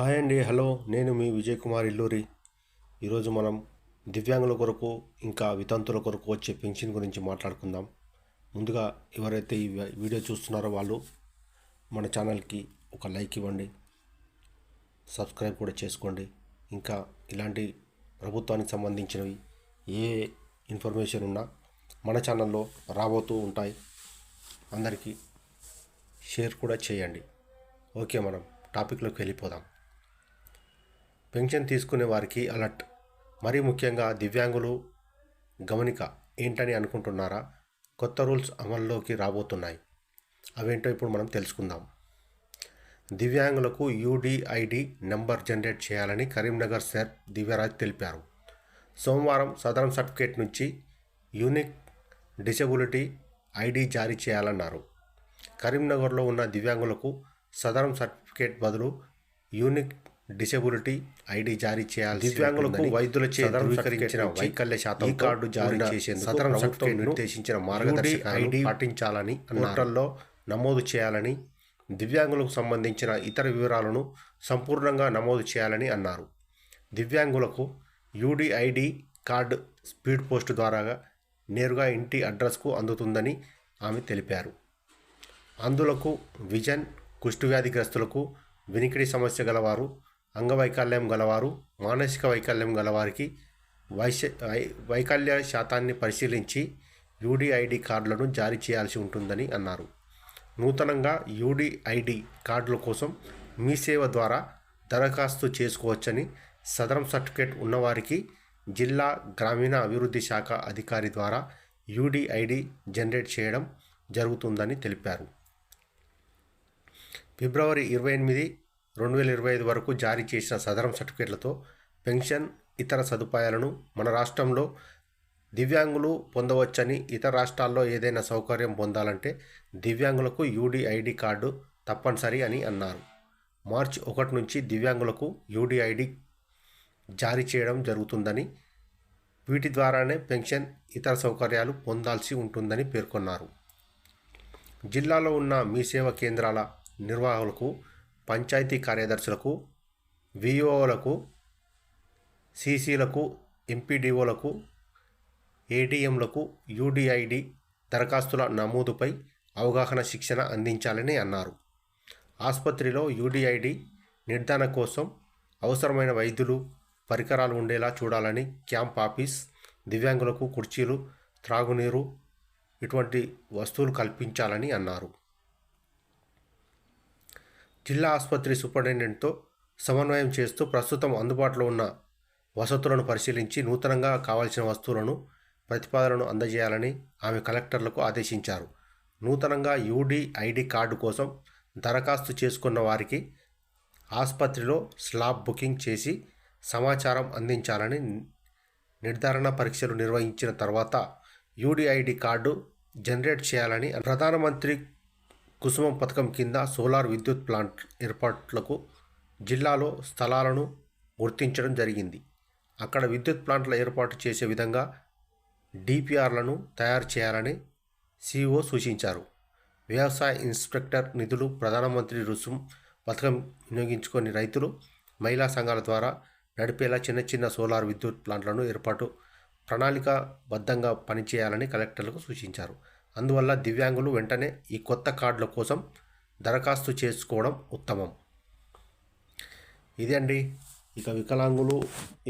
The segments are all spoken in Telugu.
హాయ్ అండి హలో. నేను మీ విజయ్ కుమార్ ఇల్లూరి. ఈరోజు మనం దివ్యాంగుల కొరకు ఇంకా వితంతుల కొరకు వచ్చే పెన్షన్ గురించి మాట్లాడుకుందాం. ముందుగా ఎవరైతే ఈ వీడియో చూస్తున్నారో వాళ్ళు మన ఛానల్కి ఒక లైక్ ఇవ్వండి. సబ్స్క్రైబ్ కూడా చేసుకోండి. ఇంకా ఇలాంటి ప్రభుత్వానికి సంబంధించినవి ఏ ఇన్ఫర్మేషన్ ఉన్నా మన ఛానల్లో రాబోతూ ఉంటాయి. అందరికీ షేర్ కూడా చేయండి. ఓకే మనం టాపిక్లోకి వెళ్ళిపోదాం. పెన్షన్ తీసుకునే వారికి అలర్ట్. మరీ ముఖ్యంగా దివ్యాంగులు గమనిక ఏంటని అనుకుంటున్నారా? కొత్త రూల్స్ అమల్లోకి రాబోతున్నాయి. అవేంటో ఇప్పుడు మనం తెలుసుకుందాం. దివ్యాంగులకు యూడిఐడి నెంబర్ జనరేట్ చేయాలని కరీంనగర్ సార్ దివ్యరాజ్ తెలిపారు. సోమవారం సదరం సర్టిఫికేట్ నుంచి యూనిక్ డిసెబిలిటీ ఐడి జారీ చేయాలన్నారు. కరీంనగర్లో ఉన్న దివ్యాంగులకు సదరం సర్టిఫికేట్ బదులు యూనిక్ డిసెబిలిటీ ఐడి జారీ చేయాలి దివ్యాంగులకు వైద్యులచే ధృవీకరించిన వైకల్య శాతం కార్డు జారీ చేసేందుకు సదరం సర్టిఫికేట్ నిర్దేశించిన మార్గదర్శక ఐడి పాటించాలని పోర్టల్లో నమోదు చేయాలని దివ్యాంగులకు సంబంధించిన ఇతర వివరాలను సంపూర్ణంగా నమోదు చేయాలని అన్నారు. దివ్యాంగులకు యూడిఐడి కార్డు స్పీడ్ పోస్ట్ ద్వారా నేరుగా ఇంటి అడ్రస్కు అందుతుందని ఆమె తెలిపారు. అందులకు విజన్ కుష్ఠవ్యాధిగ్రస్తులకు వినికిడి సమస్య గలవారు అంగవైకల్యం గలవారు మానసిక వైకల్యం గలవారికి వైశ్య వై వైకల్య శాతాన్ని పరిశీలించి యూడిఐడి కార్డులను జారీ చేయాల్సి ఉంటుందని అన్నారు. నూతనంగా యూడిఐడి కార్డుల కోసం మీ సేవ ద్వారా దరఖాస్తు చేసుకోవచ్చని సదరం సర్టిఫికేట్ ఉన్నవారికి జిల్లా గ్రామీణ అభివృద్ధి శాఖ అధికారి ద్వారా యూడిఐడి జనరేట్ చేయడం జరుగుతుందని తెలిపారు. ఫిబ్రవరి ఇరవై ఎనిమిది రెండు వేల ఇరవై ఐదు వరకు జారీ చేసిన సదరం సర్టిఫికేట్లతో పెన్షన్ ఇతర సదుపాయాలను మన రాష్ట్రంలో దివ్యాంగులు పొందవచ్చని ఇతర రాష్ట్రాల్లో ఏదైనా సౌకర్యం పొందాలంటే దివ్యాంగులకు యూడిఐడి కార్డు తప్పనిసరి అని అన్నారు. మార్చి ఒకటి నుంచి దివ్యాంగులకు యూడిఐడి జారీ చేయడం జరుగుతుందని వీటి ద్వారానే పెన్షన్ ఇతర సౌకర్యాలు పొందాల్సి ఉంటుందని పేర్కొన్నారు. జిల్లాలో ఉన్న మీ సేవ కేంద్రాల నిర్వాహకులకు పంచాయతీ కార్యదర్శులకు విఓలకు సీసీలకు ఎంపీడీఓలకు ఏటీఎంలకు యూడిఐడి దరఖాస్తుల నమోదుపై అవగాహన శిక్షణ అందించాలని అన్నారు. ఆసుపత్రిలో యూడిఐడి నిర్ధారణ కోసం అవసరమైన వైద్యులు పరికరాలు ఉండేలా చూడాలని క్యాంప్ ఆఫీస్ దివ్యాంగులకు కుర్చీలు త్రాగునీరు ఇటువంటి వస్తువులు కల్పించాలని అన్నారు. జిల్లా ఆసుపత్రి సూపరింటెండెంట్తో సమన్వయం చేస్తూ ప్రస్తుతం అందుబాటులో ఉన్న వసతులను పరిశీలించి నూతనంగా కావాల్సిన వస్తువులను ప్రతిపాదనను అందజేయాలని ఆమె కలెక్టర్లకు ఆదేశించారు. నూతనంగా యూడి ఐడి కార్డు కోసం దరఖాస్తు చేసుకున్న వారికి ఆసుపత్రిలో స్లాబ్ బుకింగ్ చేసి సమాచారం అందించాలని నిర్ధారణ పరీక్షలు నిర్వహించిన తర్వాత యూడిఐడి కార్డు జనరేట్ చేయాలని ప్రధానమంత్రి కుసుమం పథకం కింద సోలార్ విద్యుత్ ప్లాంట్ ఏర్పాట్లకు జిల్లాలో స్థలాలను గుర్తించడం జరిగింది. అక్కడ విద్యుత్ ప్లాంట్ల ఏర్పాటు చేసే విధంగా డిపిఆర్లను తయారు చేయాలని సిఇఓ సూచించారు. వ్యవసాయ ఇన్స్పెక్టర్ నిధులు ప్రధానమంత్రి రుసుం పథకం వినియోగించుకొని రైతులు మహిళా సంఘాల ద్వారా నడిపేలా చిన్న చిన్న సోలార్ విద్యుత్ ప్లాంట్లను ఏర్పాటు ప్రణాళికాబద్ధంగా పనిచేయాలని కలెక్టర్లకు సూచించారు. అందువల్ల దివ్యాంగులు వెంటనే ఈ కొత్త కార్డుల కోసం దరఖాస్తు చేసుకోవడం ఉత్తమం. ఇదే అండి ఇక వికలాంగులు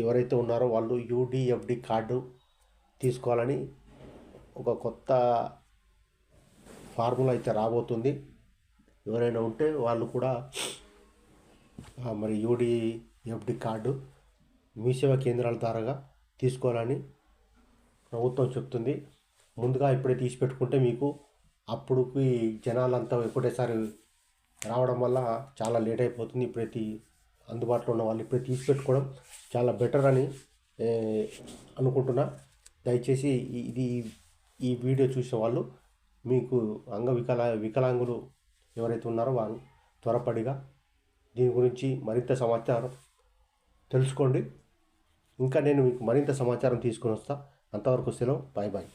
ఎవరైతే ఉన్నారో వాళ్ళు యూడిఎఫ్డి కార్డు తీసుకోవాలని ఒక కొత్త ఫార్ములా అయితే రాబోతుంది. ఎవరైనా ఉంటే వాళ్ళు కూడా మరి యూడిఎఫ్డి కార్డు మీ సేవా కేంద్రాల ద్వారాగా తీసుకోవాలని ప్రభుత్వం చెప్తుంది. ముందుగా ఇప్పుడే తీసి పెట్టుకుంటే మీకు అప్పుడుకి జనాలంతా ఒకటేసారి రావడం వల్ల చాలా లేట్ అయిపోతుంది. ఇప్పుడైతే అందుబాటులో ఉన్న వాళ్ళు ఇప్పుడే తీసి పెట్టుకోవడం చాలా బెటర్ అని అనుకుంటున్నా. దయచేసి ఇది ఈ వీడియో చూసే వాళ్ళు మీకు అంగవికల వికలాంగులు ఎవరైతే ఉన్నారో వారు త్వరపడిగా దీని గురించి మరింత సమాచారం తెలుసుకోండి. ఇంకా నేను మీకు మరింత సమాచారం తీసుకొని వస్తాను అంతవరకు సెలవు. Bye bye.